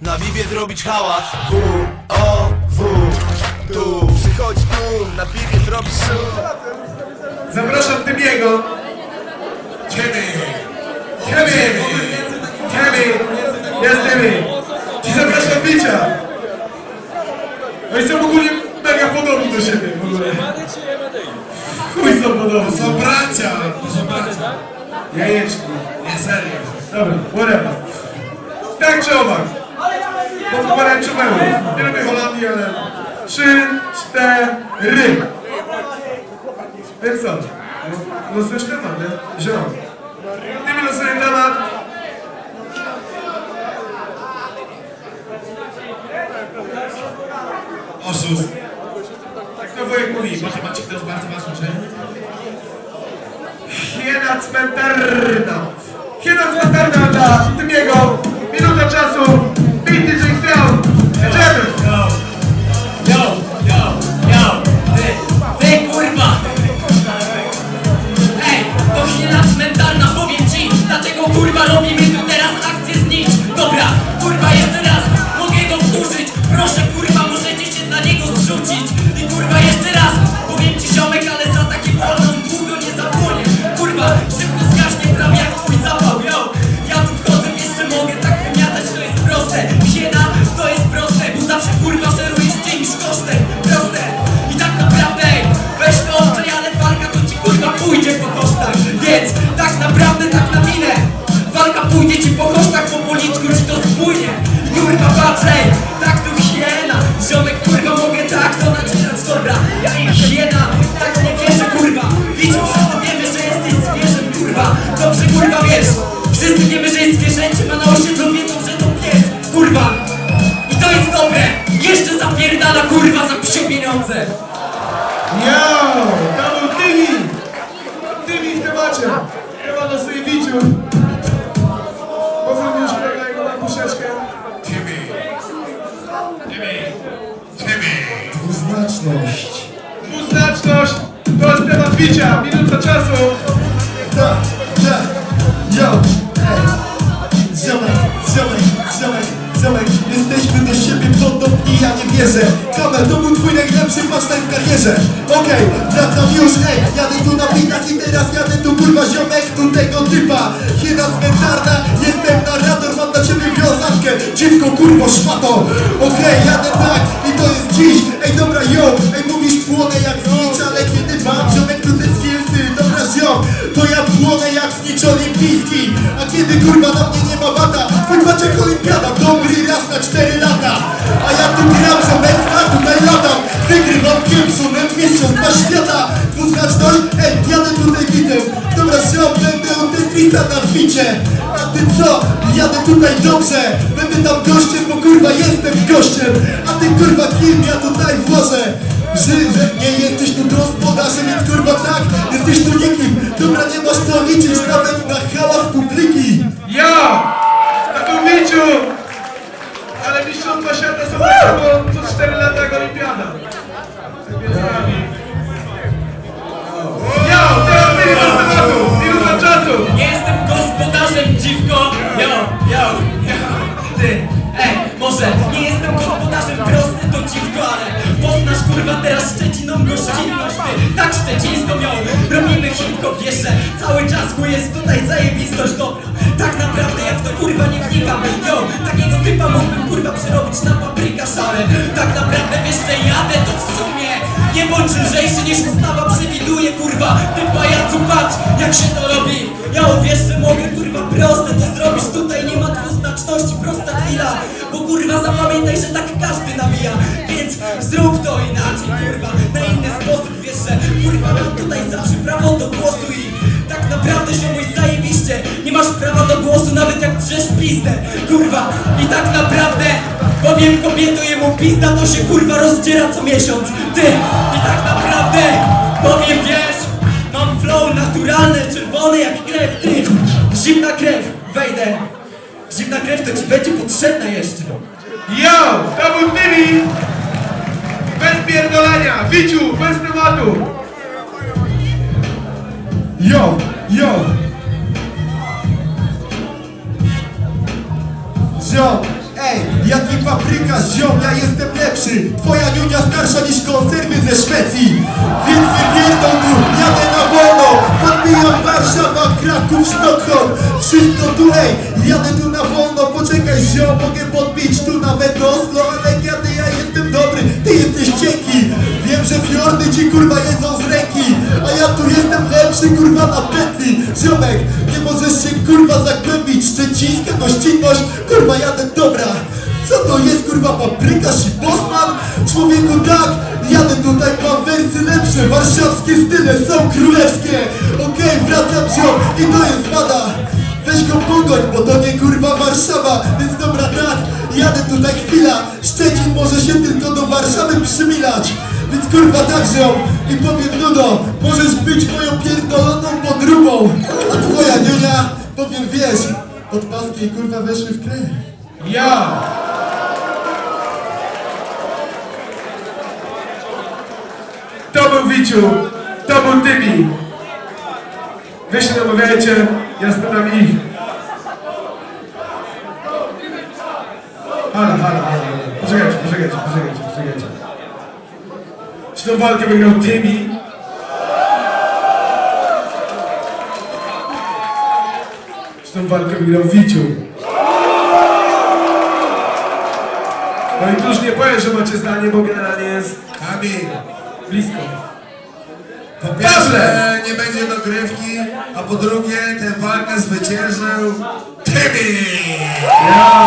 Na Vivie zrobić hałas W, O, W Tu przychodź tu, na piwie zrobić szum Zapraszam Tymiego. Ciebie. Ciebie. Ciebie. Jest Tymi. I zapraszam Bicia. Oni są ogólnie mega podobni do siebie w ogóle. Chuj są podobni. Są bracia. Są bracia. Jajeczki. Nie, serio. Dobra, whatever. Tak czy owak. Po pomarańczowemu. Nie lubię Holandii, ale... Trzy, cztery. Więc co? Losujesz temat, nie? Ziom. Ty mi losujesz temat. Oszust. Tak to wujek mówi, matematyk to jest bardzo ważna rzecz. Hiena cmentarna. Hiena cmentarna dla Tymiego. Minuta czasu. To jest temat bicia. Minuta czasu. Tak, yo, ej. Ziomek, ziomek, ziomek, jesteśmy do siebie podobni, ja nie wierzę Kamer, to był twój najlepszy pasztek w karierze Okej, wracam już, ej, jadę tu na bitach i teraz jadę tu kurwa ziomek, tu tego typa Hiena cmentarna, jestem narrator, mam dla ciebie wiązankę Dziwko kurwo szmato, okej, jadę tak i to jest dziś Ej dobra, yo, ej A kiedy kurwa na mnie nie ma bata, twój paczek olimpiada Dobry raz na 4 lata. A ja tu gram ziomek, a tutaj latam Wygrywam Kielsonem, mistrzostwa świata. Dwuznaczność, ej, jadę tutaj bitem. Dobra ziom, będę od Tetrisa na ficie. A ty co? Jadę tutaj dobrze. Będę tam gościem, bo kurwa jestem gościem. A ty kurwa kim? Ja tutaj włożę. Że, nie jesteś tu gospodarzem, więc kurwa tak, jesteś tu nikim. Dobra, nie masz to liczyć nawet na hałas publiki nie yo, takiego typa mógłbym kurwa przerobić na papryka szale, tak naprawdę wiesz, że jadę to w sumie. Nie bądź lżejszy niż ustawa przewiduje, kurwa. Ty pajacu, patrz, jak się to robi. Ja uwierz, że mogę, kurwa, proste to zrobić. Tutaj nie ma dwuznaczności, prosta chwila. Bo kurwa, zapamiętaj, że tak każdy nawija. Więc zrób to inaczej, kurwa. Na inny sposób, wiesz, że kurwa Mam tutaj zawsze prawo do głosu i tak naprawdę się mój pizdę Kurwa, i tak naprawdę Powiem kobieto jemu pizda, to się kurwa rozdziera co miesiąc Ty, i tak naprawdę Powiem wiesz, mam flow naturalne, czerwone jak krew Ty, zimna krew, wejdę Zimna krew to ci będzie potrzebna jeszcze Yo, to był Tymi. Bez pierdolenia. Wiciu, bez tematu. Yo, yo Ziom, ej, Jak i papryka ziom, ja jestem lepszy. Twoja niunia starsza niż konserwy ze Szwecji. Więc nie pierdol tu, jadę na wolno Podbijam Warszawa, Kraków, Sztokholm Wszystko tu ej, jadę tu na wolno. Poczekaj ziom, mogę podbić tu nawet Oslo Ale jadę, ja jestem dobry, ty jesteś cienki. Wiem, że fiordy ci kurwa jedzą z jestem lepszy kurwa na petli Ziomek, nie możesz się kurwa zagłębić. Szczecińska gościnność, kurwa jadę dobra. Co to jest kurwa papryka i Bosman? Człowieku tak, jadę tutaj mam wersy lepsze Warszawskie style są królewskie. Okej, wracam ziom i to jest wada. Weź go pogoń, bo to nie kurwa Warszawa. Więc dobra tak, jadę tutaj chwila. Szczecin może się tylko do Warszawy przymilać Więc kurwa tak ziom i powiem Nudo Możesz być moją pierdoloną podróbą A twoja niunia, powiem wiesz Podpaski kurwa weszły w krew Ja! To był Wiciu, to był Tymi. Wy się namawiajcie, ja spytam ich. Halo, halo, halo. Poczekajcie, poczekajcie, poczekajcie, poczekajcie. Czy tą walkę wygrał Tymi? Czy tą walkę wygrał Wiciu? No i już nie powiem, że macie zdanie, bo generalnie jest Kamil, blisko. po pierwsze nie będzie dogrywki, a po drugie tę walkę zwyciężył Tymi! Ja.